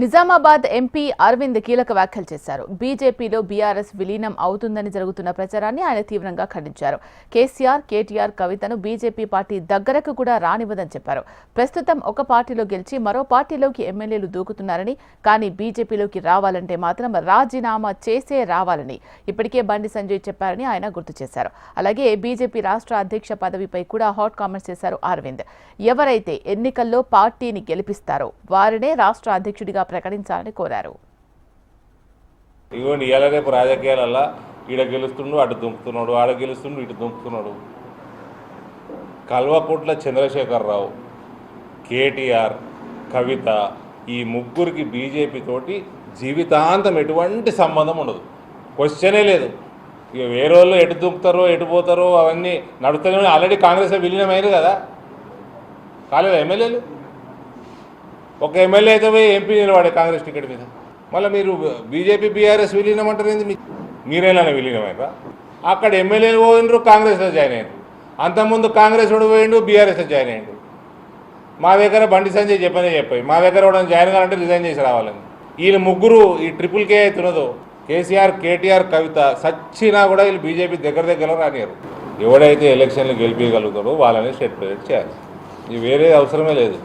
Nizamabad MP Arvind కీలక వ్యాఖ్యలు చేశారు. బీజేపీలో బీఆర్ఎస్ విలీనం అవుతుందని జరుగుతున్న ప్రచారాన్ని ఆయన తీవ్రంగా ఖండించారు. కేసీఆర్ కేటీఆర్ కవితను బీజేపీ పార్టీ దగ్గరకు కూడా రానివ్వదని చెప్పారు. ప్రస్తుతం ఒక పార్టీలో గెలిచి మరో పార్టీలోకి ఎమ్మెల్యేలు దూకుతున్నారని కానీ బీజేపీలోకి రావాలంటే మాత్రం రాజీనామా చేసే రావాలని ఇప్పటికే బండి సంజయ్ చెప్పారని ఆయన గుర్తు చేశారు. అలాగే బీజేపీ రాష్ట్ర అధ్యక్ష పదవిపై కూడా హాట్ కామెంట్స్ చేశారు అరవింద్. ఎవరైతే ఎన్నికల్లో పార్టీని గెలిపిస్తారో వారినే రాష్ట్ర అధ్యక్షుడిగా ప్రకటించాలని కోరారు. ఇవ్వండి ఇవాళ రేపు రాజకీయాలల్లా ఈడ గెలుస్తుండు అటు దుంపుతున్నాడు ఆడ గెలుస్తుండు ఇటు దుంపుతున్నాడు కల్వకుంట్ల చంద్రశేఖరరావు కేటీఆర్ కవిత ఈ ముగ్గురికి బీజేపీ తోటి జీవితాంతం ఎటువంటి సంబంధం ఉండదు. క్వశ్చనే లేదు. ఇక వేరే వాళ్ళు ఎటు దుంపుతారో ఎటు పోతారో అవన్నీ నడుస్తూనే ఆల్రెడీ కాంగ్రెస్ విలీనమైంది కదా. కాలేదు ఎమ్మెల్యేలు? ఒక ఎమ్మెల్యే అయితే పోయి ఎంపీ నిలబడే కాంగ్రెస్ టికెట్ మీద. మళ్ళీ మీరు బీజేపీ బీఆర్ఎస్ విలీనం అంటారు ఏంది మీ- మీరేనా విలీనమైనరా అక్కడ ఎమ్మెల్యేలు పోయినరు కాంగ్రెస్లో జాయిన్ అయ్యారు అంతకుముందు కాంగ్రెస్ కూడా పోయిండు బీఆర్ఎస్లో జాయిన్ అయ్యిండు మా దగ్గర బండి సంజయ్ చెప్పనే చెప్పాయి. మా దగ్గర కూడా జాయిన్ కావాలంటే రిజైన్ చేసి రావాలని. వీళ్ళు ముగ్గురు ఈ ట్రిపుల్ కే అవుతున్నదో కేసీఆర్ కేటీఆర్ కవిత సచ్చినా కూడా వీళ్ళు బీజేపీ దగ్గర దగ్గర రానియరు ఎవడైతే ఎలక్షన్లు గెలిపించగలుగుతాడో వాళ్ళని స్టేట్ చేయాలి. ఇది వేరే అవసరమే లేదు.